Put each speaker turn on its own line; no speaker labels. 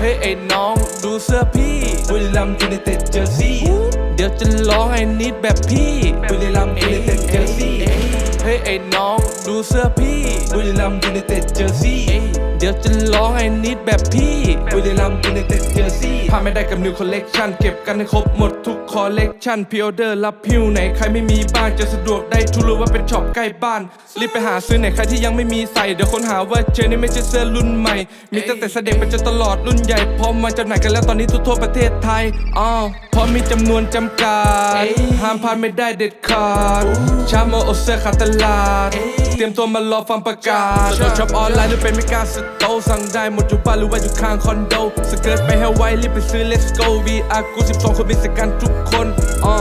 เฮ้ไอ้น้องดูเสื้อพี่บุรีรัมยูไนเต็ดเจอร์ซี่ เดี๋ยวจะร้องไอ้นิดแบบพี่บุรีรัมยูไนเต็ดเจอร์ซี่เฮ้ยไอ้น้องดูเสื้อพี่บุรีรัมยูไนเต็ดเจอร์ซี่เดี๋ยวจะร้องไอ้นิดแบบพี่บุรีรัมยูไนเต็ดเจอร์ซี่พาไม่ได้กับนิวคอลเลกชันเก็บกันให้ครบหมดทุก คอลเลกชันพิออเดอร์รับพิวไหนใครไม่มีบ้างจะสะดวกได้ทุกรู้ว่าเป็นช็อปใกล้บ้าน รีบไปหาซื้อไหนใครที่ยังไม่มีใส่ เดี๋ยวคนหาว่าเจอนี่ไม่ใช่เสื้อรุ่นใหม่ มีตั้งแต่เสด็จไปจนตลอดรุ่นใหญ่พร้อมมาจำหน่ายกันแล้วตอนนี้ทั่วทั่วประเทศไทยอ้าวเพราะมีจำนวนจำกัดห้ามพลาดไม่ได้เด็ดขาดชาโมโอเซอร์ขาดตลาด เตรียมตัวมารอฟังประกาศเราช็อปออนไลน์หรือเป็นไม่กล้าสโตร์สั่งได้หมดอยู่บ้านหรือว่าอยู่ข้างคอนโดสเกิร์ตไปให้ไวรีบไปซื้อ let's go VR กู12คนมีสกันทุกคนอ่อ